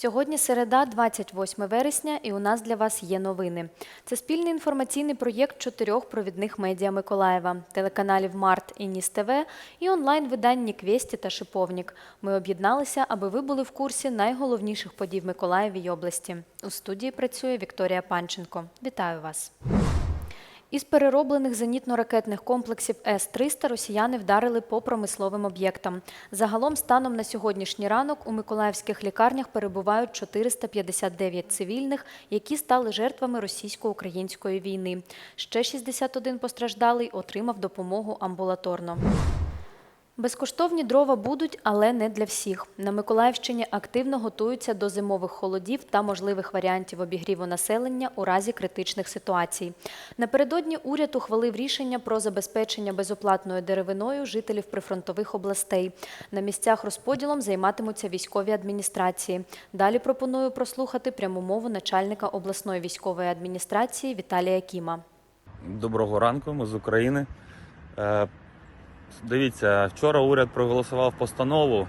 Сьогодні середа, 28 вересня, і у нас для вас є новини. Це спільний інформаційний проєкт чотирьох провідних медіа Миколаєва, телеканалів Март і Ніс ТВ і онлайн-видань Квєсті та Шиповнік. Ми об'єдналися, аби ви були в курсі найголовніших подій в Миколаєві й області. У студії працює Вікторія Панченко. Вітаю вас. Із перероблених зенітно-ракетних комплексів С-300 росіяни вдарили по промисловим об'єктам. Загалом, станом на сьогоднішній ранок, у миколаївських лікарнях перебувають 459 цивільних, які стали жертвами російсько-української війни. Ще 61 постраждалий отримав допомогу амбулаторно. Безкоштовні дрова будуть, але не для всіх. На Миколаївщині активно готуються до зимових холодів та можливих варіантів обігріву населення у разі критичних ситуацій. Напередодні уряд ухвалив рішення про забезпечення безоплатною деревиною жителів прифронтових областей. На місцях розподілом займатимуться військові адміністрації. Далі пропоную прослухати пряму мову начальника обласної військової адміністрації Віталія Кіма. Доброго ранку, ми з України. Е, Дивіться, вчора уряд проголосував постанову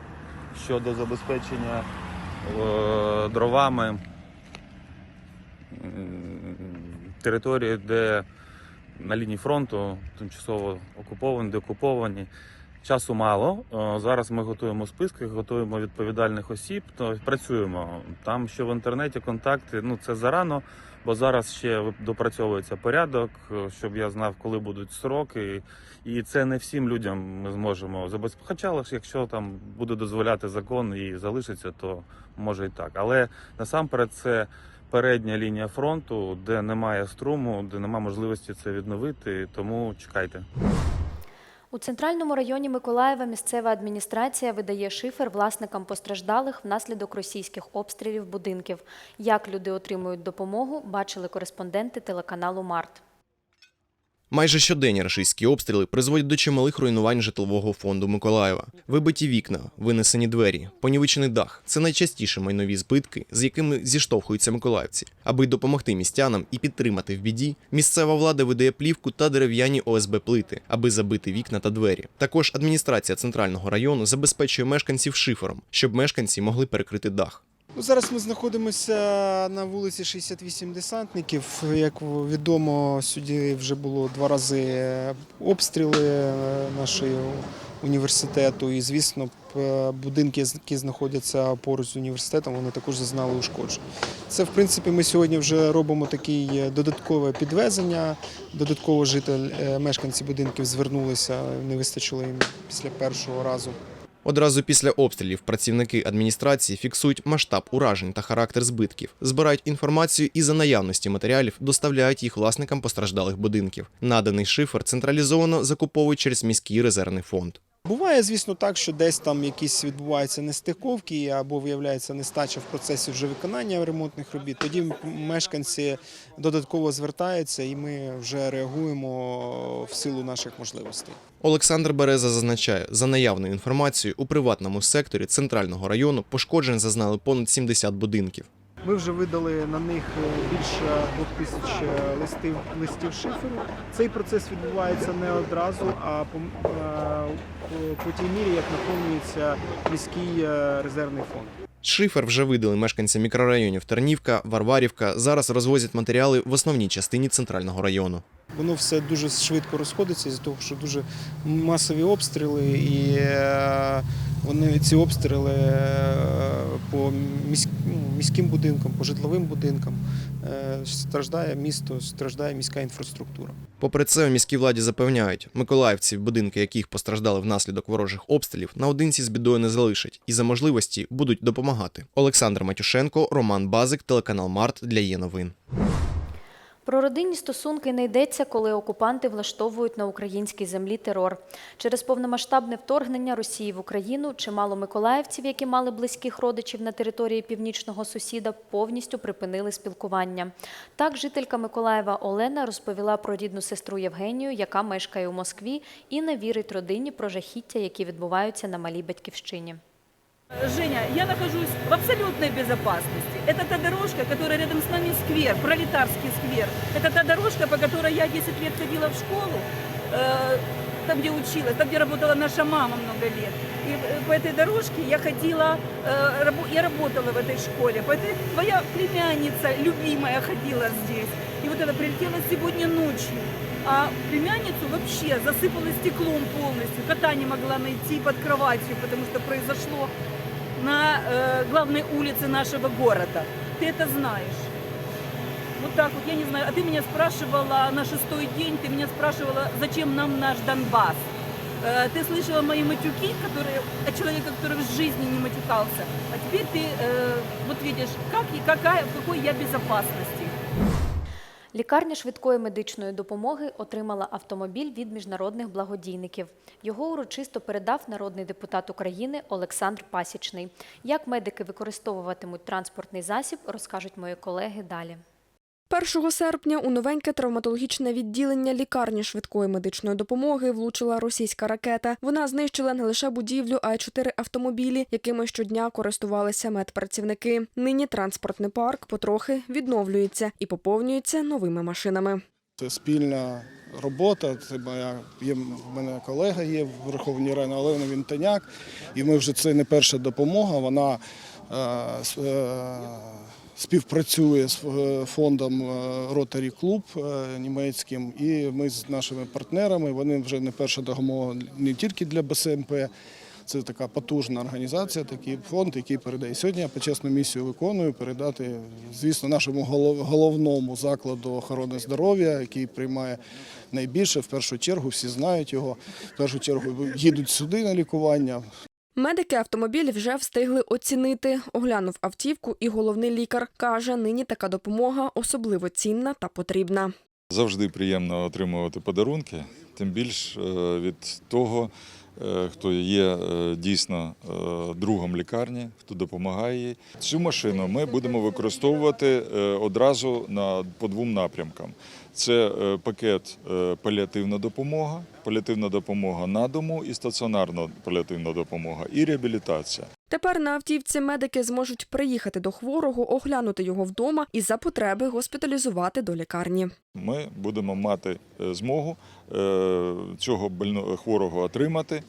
щодо забезпечення е, дровами м, території, де на лінії фронту тимчасово окуповані, деокуповані. Часу мало. Е, Зараз ми готуємо списки, готуємо відповідальних осіб, то працюємо. Там що в інтернеті контакти, ну це зарано, бо зараз ще допрацьовується порядок, е, щоб я знав, коли будуть сроки. І це не всім людям ми зможемо забезпечити. Хоча, якщо там буде дозволяти закон і залишиться, то може і так. Але насамперед це передня лінія фронту, де немає струму, де немає можливості це відновити. Тому чекайте. У центральному районі Миколаєва місцева адміністрація видає шифер власникам постраждалих внаслідок російських обстрілів будинків. Як люди отримують допомогу, бачили кореспонденти телеканалу Март. Майже щоденні рашистські обстріли призводять до чималих руйнувань житлового фонду Миколаєва. Вибиті вікна, винесені двері, понівечений дах це найчастіше майнові збитки, з якими зіштовхуються миколаївці. Аби допомогти містянам і підтримати в біді, місцева влада видає плівку та дерев'яні ОСБ плити, аби забити вікна та двері. Також адміністрація центрального району забезпечує мешканців шифером, щоб мешканці могли перекрити дах. Ну, зараз ми знаходимося на вулиці 68 десантників. Як відомо, сюди вже було два рази обстріли е, нашого університету. І, звісно, п- будинки, які знаходяться поруч з університетом, вони також зазнали ушкоджень. Це, в принципі, ми сьогодні вже робимо таке додаткове підвезення. Додатково житель, е, мешканці будинків звернулися, не вистачило їм після першого разу. Одразу після обстрілів працівники адміністрації фіксують масштаб уражень та характер збитків, збирають інформацію і за наявності матеріалів доставляють їх власникам постраждалих будинків. Наданий шифер централізовано закуповують через міський резервний фонд. Буває, звісно, так, що десь там якісь відбуваються нестиковки або виявляється нестача в процесі вже виконання ремонтних робіт. Тоді мешканці додатково звертаються, і ми вже реагуємо в силу наших можливостей. Олександр Береза зазначає, за наявною інформацією, у приватному секторі центрального району пошкоджень зазнали понад 70 будинків. Ми вже видали на них е, більше двох тисяч е, листів, листів шиферу. Цей процес відбувається не одразу, а по, е, по- по тій мірі, як наповнюється міський резервний фонд. Шифер вже видали мешканцям мікрорайонів Тернівка, Варварівка. Зараз розвозять матеріали в основній частині центрального району. Воно все дуже швидко розходиться з того, що дуже масові обстріли, і вони ці обстріли е, по ну, міським будинкам, по житловим будинкам е, страждає місто, страждає міська інфраструктура. Попри це, у міській владі запевняють, миколаївці, будинки яких постраждали внаслідок ворожих обстрілів, наодинці з бідою не залишать і за можливості будуть допомагати. Олександр Матюшенко, Роман Базик, телеканал Март для є новин. Про родинні стосунки не йдеться, коли окупанти влаштовують на українській землі терор. Через повномасштабне вторгнення Росії в Україну чимало миколаївців, які мали близьких родичів на території північного сусіда, повністю припинили спілкування. Так, жителька Миколаєва Олена розповіла про рідну сестру Євгенію, яка мешкає у Москві, і не вірить родині про жахіття, які відбуваються на малій батьківщині. Женя, я нахожусь в абсолютной безопасности. Это та дорожка, которая рядом с нами сквер, пролетарский сквер. Это та дорожка, по которой я 10 лет ходила в школу, э, там, где училась, там, где работала наша мама много лет. И э, по этой дорожке я ходила, э, рабо- я работала в этой школе. По этой твоя племянница любимая ходила здесь. И вот это прилетела сегодня ночью. А племянницу вообще засыпало стеклом полностью. Кота не могла найти под кроватью, потому что произошло на э, главной улице нашего города. Ты это знаешь. Вот так вот, я не знаю. А ты меня спрашивала на шестой день, ты меня спрашивала, зачем нам наш Донбасс. Э, Ты слышала мои матюки, которые, от человека, который в жизни не матюкался. А теперь ты э, вот видишь, как и какая, в какой я безопасности. Лікарня швидкої медичної допомоги отримала автомобіль від міжнародних благодійників. Його урочисто передав народний депутат України Олександр Пасічний. Як медики використовуватимуть транспортний засіб, розкажуть мої колеги далі. 1 серпня у новеньке травматологічне відділення лікарні швидкої медичної допомоги влучила російська ракета. Вона знищила не лише будівлю, а й чотири автомобілі, якими щодня користувалися медпрацівники. Нині транспортний парк потрохи відновлюється і поповнюється новими машинами. Це спільна робота. Це моя є в мене колега є в Верховній Раді Олена Вінтоняк. І ми вже це не перша допомога. Вона е, е, співпрацює з е, фондом Rotary Club е, німецьким. І ми з нашими партнерами. Вони вже не перша допомога не тільки для БСМП. Це така потужна організація, такий фонд, який передає сьогодні. Я почесну місію виконую передати, звісно, нашому голов- головному закладу охорони здоров'я, який приймає найбільше. В першу чергу всі знають його. В першу чергу їдуть сюди на лікування. Медики автомобіль вже встигли оцінити. Оглянув автівку і головний лікар каже, нині така допомога особливо цінна та потрібна. Завжди приємно отримувати подарунки, тим більш е, від того, хто є е, дійсно е, другом лікарні, хто допомагає їй. Цю машину ми будемо використовувати е, одразу на по двом напрямкам. Це е, пакет е, паліативна допомога, паліативна допомога на дому і стаціонарна паліативна допомога, і реабілітація. Тепер на автівці медики зможуть приїхати до хворого, оглянути його вдома і за потреби госпіталізувати до лікарні. Ми будемо мати е, змогу е, цього хворого отримати,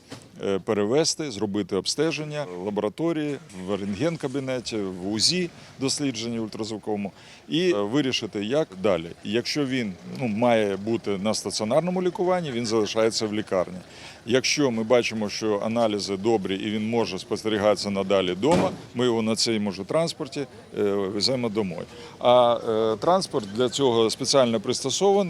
е, перевести, зробити обстеження в лабораторії, в рентген-кабінеті, в УЗІ дослідженні ультразвуковому і вирішити, як далі. Якщо він ну, має бути на стаціонарному лікуванні, він залишається в лікарні. Якщо ми бачимо, що аналізи добрі і він може спостерігатися надалі вдома, ми його на цьому ж транспорті веземо домой. А транспорт для цього спеціально пристосований.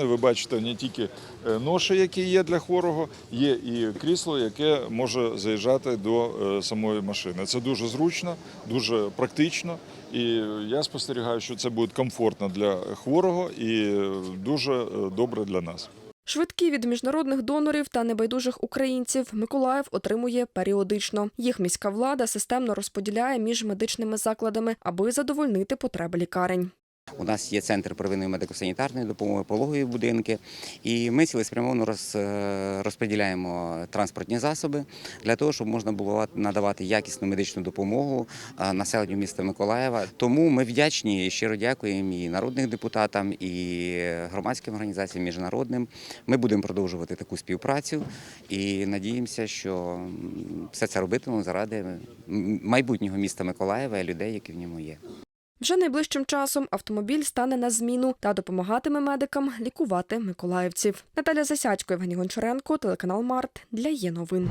Ви бачите не тільки е, ноші, які є для хворого, є і крісло, яке може заїжджати до е, самої машини. Це дуже зручно, дуже практично. І я спостерігаю, що це буде комфортно для хворого і дуже е, добре для нас. Швидкі від міжнародних донорів та небайдужих українців Миколаїв отримує періодично. Їх міська влада системно розподіляє між медичними закладами, аби задовольнити потреби лікарень. У нас є центр первинної медико-санітарної допомоги, пологові будинки, і ми цілеспрямовано е, розподіляємо транспортні засоби для того, щоб можна було надавати якісну медичну допомогу е, населенню міста Миколаєва. Тому ми вдячні і щиро дякуємо і народним депутатам, і громадським організаціям, міжнародним. Ми будемо продовжувати таку співпрацю і надіємося, що все це робитимемо заради майбутнього міста Миколаєва і людей, які в ньому є. Вже найближчим часом автомобіль стане на зміну та допомагатиме медикам лікувати миколаївців. Наталя Засядько, Євгеній Гончаренко, телеканал Март для є новин.